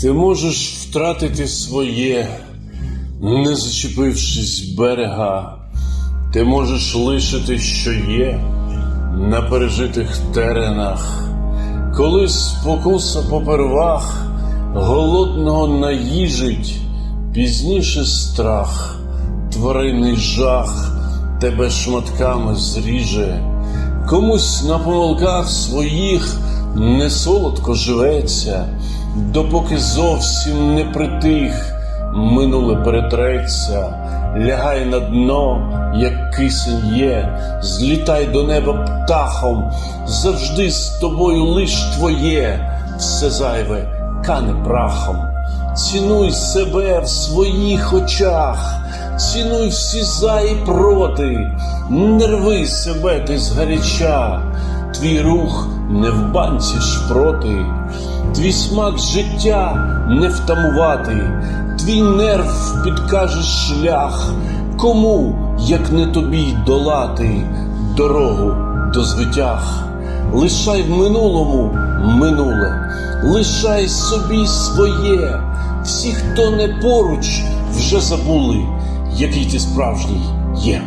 Ти можеш втратити своє, не зачепившись берега. Ти можеш лишити, що є на пережитих теренах. Коли спокуса попервах голодного наїжить, пізніше страх, тваринний жах тебе шматками зріже. Комусь на помилках своїх не солодко живеться, допоки зовсім не притих, минуле перетреться, лягай на дно, як кисень є, злітай до неба птахом, завжди з тобою лиш твоє, все зайве кане прахом. Цінуй себе в своїх очах, цінуй всі за і проти, не рви себе ти згаряча, твій рух не в банці шпроти, твій смак життя не втамувати, твій нерв підкаже шлях, кому, як не тобі, долати дорогу до звитяг. Лишай в минулому минуле, лишай собі своє. Всі, хто не поруч, вже забули, який ти справжній є.